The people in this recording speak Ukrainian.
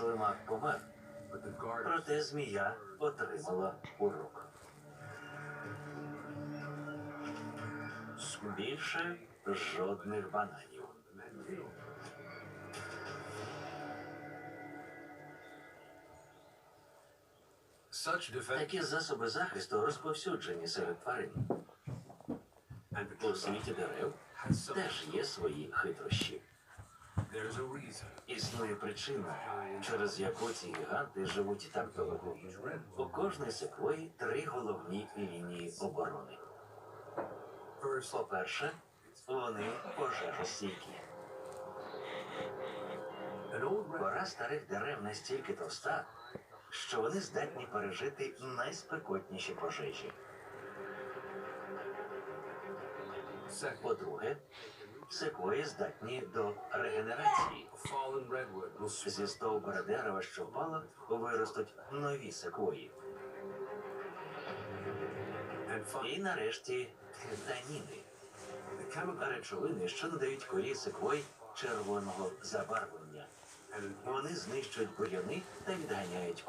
Слимак помер, проте змія отримала урок. Більше жодних бананів. Такі засоби захисту розповсюджені серед тварин. У світі дерев теж є свої хитрощі. Існує причина, через яку ці гіганти живуть так довго. У кожної секвої три головні лінії оборони. По-перше, вони пожежостійкі. Кора старих дерев настільки товста, що вони здатні пережити найспекотніші пожежі. По-друге, секвої здатні до регенерації. spring Зі стовбура дерева, що впало, виростуть нові секвої. І нарешті таніни. речовини, що надають корі секвой червоного забарвлення. Вони знищують бур'яни та відганяють